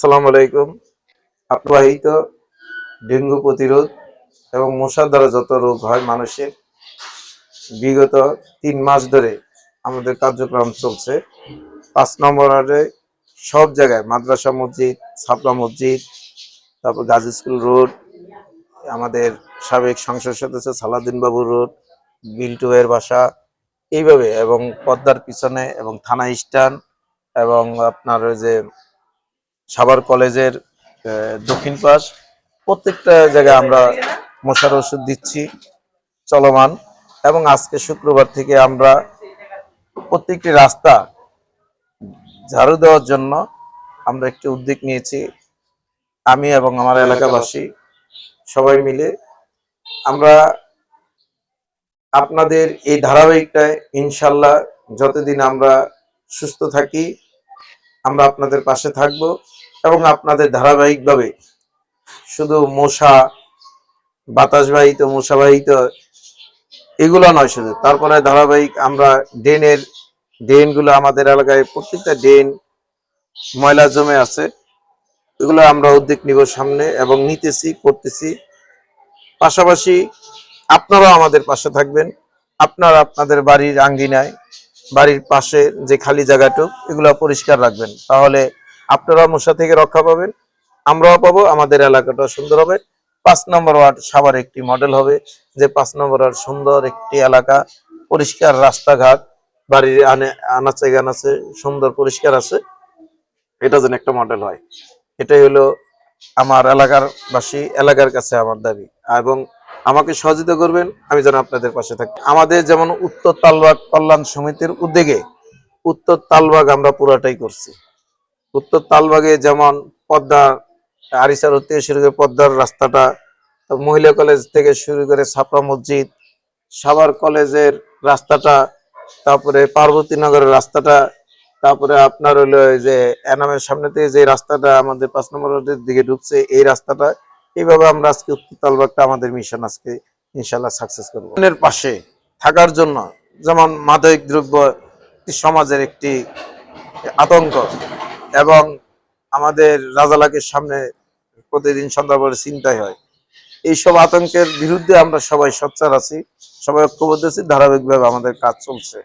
আসসালামু আলাইকুম। আপ্রাহিত ডেঙ্গু প্রতিরোধ এবং মশার দ্বারা যত রোগ হয় মানুষের, বিগত তিন মাস ধরে আমাদের কার্যক্রম চলছে। পাঁচ নম্বর ওয়ার্ডে সব জায়গায়, মাদ্রাসা মসজিদ, ছাপলা মসজিদ, তারপর গাজী স্কুল রোড, আমাদের সাবেক সংসদ সদস্য সালাউদ্দিন বাবু রোড বিল্টু এর বাসা, এইভাবে এবং পদ্মার পিছনে এবং থানা স্টান এবং আপনার যে সাভার কলেজের দক্ষিণ পাশ, প্রত্যেকটা জায়গায় আমরা মশার ওষুধ দিচ্ছি, চলমান। এবং আজকে শুক্রবার থেকে আমরা প্রত্যেকটি রাস্তা ঝাড়ু দেওয়ার জন্য আমরা একটি উদ্যোগ নিয়েছি। আমি এবং আমার এলাকাবাসী সবাই মিলে আমরা আপনাদের এই ধারাবাহিকটায় ইনশাল্লাহ যতদিন আমরা সুস্থ থাকি, আমরা আপনাদের পাশে থাকব। এবং আপনাদের ধারাবাহিকভাবে শুধু মশা বাতাসবাহিত মশাবাহিত এগুলো নয় শুধু। তারপরে ধারাবাহিক আমরা ড্রেনের, ড্রেনগুলো আমাদের এলাকায় প্রত্যেকটা ড্রেন ময়লা জমে আছে। এগুলো আমরা উদ্যোগ নিব সামনে এবং নিতেছি, করতেছি। পাশাপাশি আপনারাও আমাদের পাশে থাকবেন। আপনার আপনাদের বাড়ির আঙ্গিনায়, বাড়ির পাশে যে খালি জায়গাটুক, এগুলো পরিষ্কার রাখবেন। তাহলে আপনারা মশা থেকে রক্ষা পাবেন, আমরাও পাবো, আমাদের এলাকাটা সুন্দর হবে। পাঁচ নম্বর ওয়ার্ড সাভার একটি মডেল হবে, যে পাঁচ নম্বর ওয়ার্ড সুন্দর একটি এলাকা, পরিষ্কার রাস্তাঘাট, বাড়ির আনে, আনাচে গানাচে সুন্দর পরিষ্কার আছে। এটা যেন একটা মডেল হয়। এটাই হলো আমার এলাকার বাসী, এলাকার কাছে আমার দাবি। এবং আমাকে সহযোগিতা করবেন, আমি যেন আপনাদের পাশে থাকি। আমাদের যেমন উত্তর তালবাগ কল্যাণ সমিতির উদ্যোগে, উত্তর তালবাগ আমরা পুরাটাই করছি। উত্তর তালবাগে যেমন পদ্মা, আরিসার থেকে শুরু করে পদ্মার রাস্তাটা মহিলা কলেজ থেকে শুরু করে ছাপড়া মসজিদ, সাভার কলেজের রাস্তাটা, তারপরে পার্বতীনগরের রাস্তাটা, তারপরে আপনার হলো যে এনামের সামনে থেকে যে রাস্তাটা আমাদের পাঁচ নম্বর রোডের দিকে ঢুকছে, এই রাস্তাটা, এইভাবে আমরা আজকে উত্তর তালবাগটা আমাদের মিশন আজকে ইনশাল্লাহ সাকসেস করব। এর পাশে থাকার জন্য যেমন মাদক দ্রব্য সমাজের একটি আতঙ্ক এবং আমাদের রাজালাকের সামনে প্রতিদিন সন্ধ্যা পরে চিন্তাই হয়। এইসব আতঙ্কের বিরুদ্ধে আমরা সবাই সচ্চার আছি, সবাই ঐক্যবদ্ধ আছি, ধারাবাহিকভাবে আমাদের কাজ চলছে।